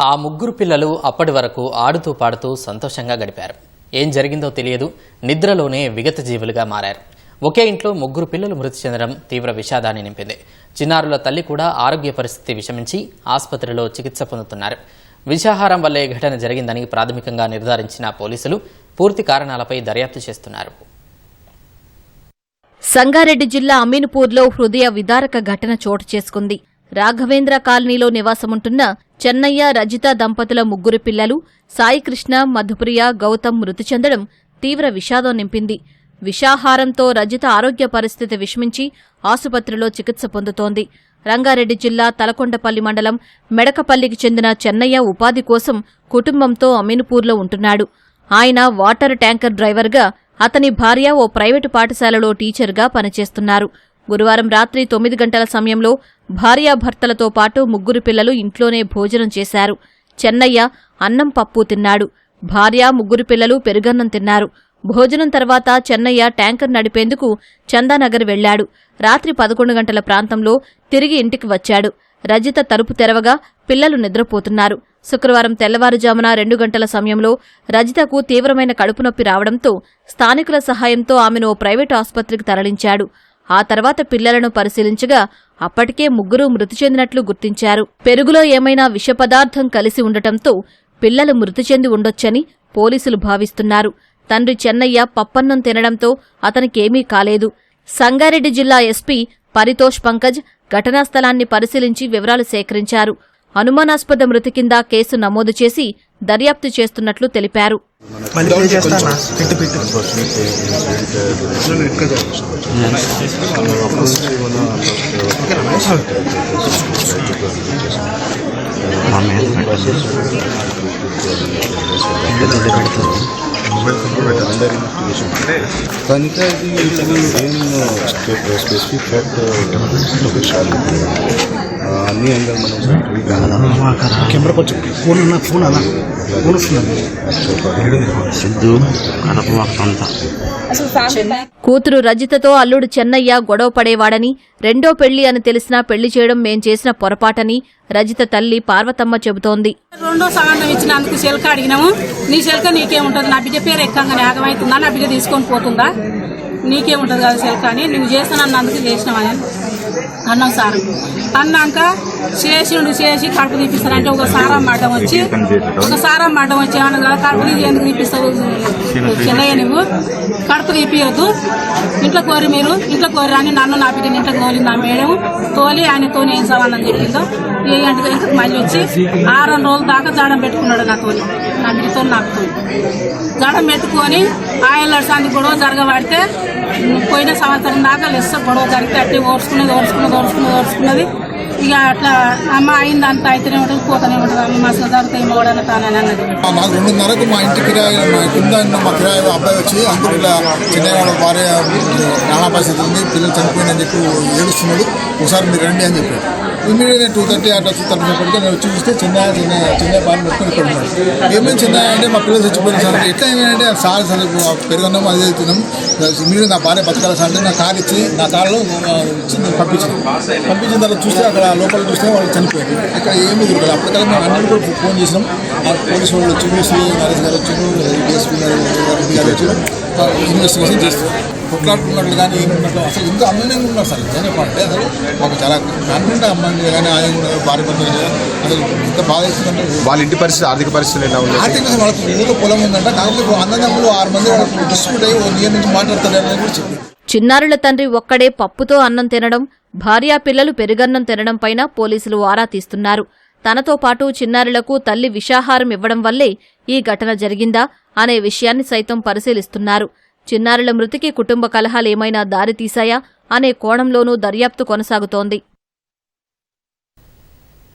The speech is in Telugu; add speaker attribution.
Speaker 1: ఆ ముగ్గురు పిల్లలు అప్పటి వరకు ఆడుతూ పాడుతూ సంతోషంగా గడిపారు. ఏం జరిగిందో తెలియదు. నిద్రలోనే విగత జీవులుగా మారారు. ఒకే ఇంట్లో ముగ్గురు పిల్లలు మృతి చెందడం తీవ్ర విషాదాన్ని నింపింది. చిన్నారుల తల్లి కూడా ఆరోగ్య పరిస్థితి విషమించి ఆసుపత్రిలో చికిత్స పొందుతున్నారు. విషాహారం వల్లే ఈ ఘటన జరిగిందని ప్రాథమికంగా నిర్ధారించిన పోలీసులు పూర్తి కారణాలపై దర్యాప్తు చేస్తున్నారు.
Speaker 2: సంగారెడ్డి జిల్లా అమీన్పూర్లో హృదయ విదారక ఘటన చోటు చేసుకుంది. రాఘవేంద్ర కాలనీలో నివాసముంటున్న చెన్నయ్య రజిత దంపతుల ముగ్గురు పిల్లలు సాయికృష్ణ మధుప్రియ గౌతమ్ మృతి చెందడం తీవ్ర విషాదం నింపింది. విషాహారంతో రజిత ఆరోగ్య పరిస్థితి విషమించి ఆసుపత్రిలో చికిత్స పొందుతోంది. రంగారెడ్డి జిల్లా తలకొండపల్లి మండలం మెడకపల్లికి చెందిన చెన్నయ్య ఉపాధి కోసం కుటుంబంతో అమీన్పూర్లో ఉంటున్నాడు. ఆయన వాటర్ ట్యాంకర్ డ్రైవర్గా అతని భార్య ఓ ప్రైవేటు పాఠశాలలో టీచర్గా పనిచేస్తున్నారు. గురువారం రాత్రి తొమ్మిది గంటల సమయంలో భార్యాభర్తలతో పాటు ముగ్గురు పిల్లలు ఇంట్లోనే భోజనం చేశారు. చెన్నయ్య అన్నం పప్పు తిన్నాడు. భార్య ముగ్గురు పిల్లలు పెరుగన్నం తిన్నారు. భోజనం తర్వాత చెన్నయ్య ట్యాంకర్ నడిపేందుకు చందానగర్ వెళ్ళాడు రాత్రి పదకొండు గంటల ప్రాంతంలో తిరిగి ఇంటికి వచ్చాడు. రజిత తలుపు తెరవగా పిల్లలు నిద్రపోతున్నారు. శుక్రవారం తెల్లవారుజామున రెండు గంటల సమయంలో రజితకు తీవ్రమైన కడుపు నొప్పి రావడంతో స్థానికుల సహాయంతో ఆమెను ఓ ప్రైవేటు ఆసుపత్రికి తరలించాడు. ఆ తర్వాత పిల్లలను పరిశీలించగా అప్పటికే ముగ్గురు మృతి చెందినట్లు గుర్తించారు. పెరుగులో ఏమైనా విషపదార్థం కలిసి ఉండటంతో పిల్లలు మృతి చెంది ఉండొచ్చని పోలీసులు భావిస్తున్నారు. తండ్రి చెన్నయ్య పప్పన్నం తినడంతో అతనికేమీ కాలేదు. సంగారెడ్డి జిల్లా ఎస్పీ పరితోష్ పంకజ్ ఘటనా స్థలాన్ని పరిశీలించి వివరాలు సేకరించారు. అనుమానాస్పద మృతి కింద కేసు నమోదు చేసి దర్యాప్తు చేస్తున్నట్లు తెలిపారు.
Speaker 3: మళ్ళీ ప్లే చేస్తానా పెట్టు పెట్టు
Speaker 4: కనుక ఇది ఏం స్పెసిఫిక్ ఫ్యాక్ట్ విషయాలు అన్ని యాంగిల్ మనం
Speaker 3: కెమెరా కొంచెం ఫోన్ ఉన్న ఫోన్ అలా ఫోన్ వస్తున్నది
Speaker 5: సిద్ధు
Speaker 2: కూతురు రజితతో అల్లుడు చెన్నయ్య గొడవ పడేవాడని రెండో పెళ్ళి అని తెలిసినా పెళ్ళి చేయడం మేం చేసిన పొరపాటని రజిత తల్లి పార్వతమ్మ చెబుతోంది.
Speaker 6: రెండో సగం ఇచ్చినందుకు శిల్క అడిగినాము. నీ శిల్క నీకేముంటుంది? నా బిడ్డ పేరు ఎక్కంగానే ఆగమవుతుందా నా బిడ్డ తీసుకొని పోతుందా? నీకేముంటుంది కదా శిల్క అని. నువ్వు చేస్తానన్నందుకు చేసినావని. అన్నాం సార్. అన్నాక చేసిండు చేసి కడుపు తీపిస్తానంటే ఒక సారా మడ్డం వచ్చి ఒక సారా మడ్డం వచ్చి ఏమన్నా కదా కడుపు ఎందుకు తీపిస్తావు? చిన్నయ్య నువ్వు కడుపు తీపియద్దు. ఇంట్లో కోరి మీరు ఇంట్లో కోరి అని నన్ను నా బిడ్డని ఇంట్లో తోలింది ఆ మేడం. తోలి ఆయనతో ఏం సవాలని చెప్పిందో ఏ గంటకి ఇంటికి మళ్ళీ వచ్చి ఆరు రోజుల దాకా జాడం పెట్టుకున్నాడు నాతో నా బిడ్డతో నాకు జాడం పెట్టుకొని ఆయన సాంతి గొడవ జరగబడితే పోయిన సంవత్సరం దాకా లెస్స గొడవ జరిగితే అట్టే ఓర్చుకున్నది ఓర్చుకున్నది ఓర్చుకున్నది ఓర్చుకున్నది ఇక అట్లా అమ్మ అయింది అంత అయితేనే ఉంటుంది పోతూనే ఉంటుంది. అమ్మ మస్తు జరుగుతాయి మోడని తానని అన్నది.
Speaker 7: నాకు రెండున్నరకు మా ఇంటి కిరాయి మా కింద మా కిరాయి అబ్బాయి వచ్చి అందరూ ఇలా చెన్నై వాళ్ళ భార్య నానా పరిస్థితి ఉంది పిల్లలు చనిపోయిందని చెప్పి ఏడుస్తున్నాడు. ఒకసారి మీరు రండి అని చెప్పాడు. ఇమీడియట్ టూ థర్టీ అట్లా టూ థర్టీ ఫైవ్కి నేను వచ్చి చూస్తే చెన్నై చెన్నై చెన్నై బాగా పెట్టుకుని ఇక్కడ ఉన్నాడు. ఏమేమి చెన్నై అంటే మా పిల్లలు చచ్చిపోయిన సార్ ఎట్లా ఏమైందంటే సార్ సార్ పెరుగున్నాము అదే అవుతున్నాం ఇమీడియట్ నా భార్య బతకాలి సార్ అంటే నా కార్ ఇచ్చి నా కార్లో ఇచ్చి పంపించాను. పంపించిన తర్వాత చూస్తే అక్కడ లోపల చూస్తే వాళ్ళు చనిపోయారు. ఇక్కడ ఏమీ దొరకలేదు అప్పటికల్లా మేము అన్నిటి కూడా ఫోన్ చేసినాం. ఆ పోలీసు వాళ్ళు వచ్చి సిఐ నరేష్ గారు వచ్చారు డిఎస్పీ గారు రెడ్డి గారు వచ్చారు. ఇన్వెస్టిగేషన్ చేస్తారు. కొట్లాడుకున్నట్లు కానీ ఏమున్నట్లు అసలు ఇంకా అమ్మాయినే ఉన్నారు సార్. నిజంగా చెప్పాలంటే అసలు మాకు చాలా కాన్ఫిడెంట్ అమ్మాయి కానీ ఆయన కూడా భార్య భర్త కానీ అసలు ఎంత బాధ ఇస్తుందంటే
Speaker 4: వాళ్ళ ఇంటి పరిస్థితి ఆర్థిక పరిస్థితులు ఎలా ఉన్నాయి
Speaker 7: ఆర్థికంగా వాళ్ళకి ఊళ్ళో పొలం ఉందంట. కాకపోతే ఇప్పుడు అన్నదమ్ములు ఆరు మంది వాళ్ళకి డిస్ట్రిబ్యూట్ అయ్యి ఓ నియర్ నుంచి మాట్లాడతారని కూడా చెప్పి
Speaker 2: చిన్నారుల తండ్రి ఒక్కడే పప్పుతో అన్నం తినడం భార్యా పిల్లలు పెరుగన్నం తినడంపైన పోలీసులు ఆరా తీస్తున్నారు. తనతో పాటు చిన్నారులకు తల్లి విషాహారం ఇవ్వడం వల్లే ఈ ఘటన జరిగిందా అనే విషయాన్ని సైతం పరిశీలిస్తున్నారు. చిన్నారుల మృతికి కుటుంబ కలహాలేమైనా దారితీశాయా అనే కోణంలోనూ దర్యాప్తు కొనసాగుతోంది.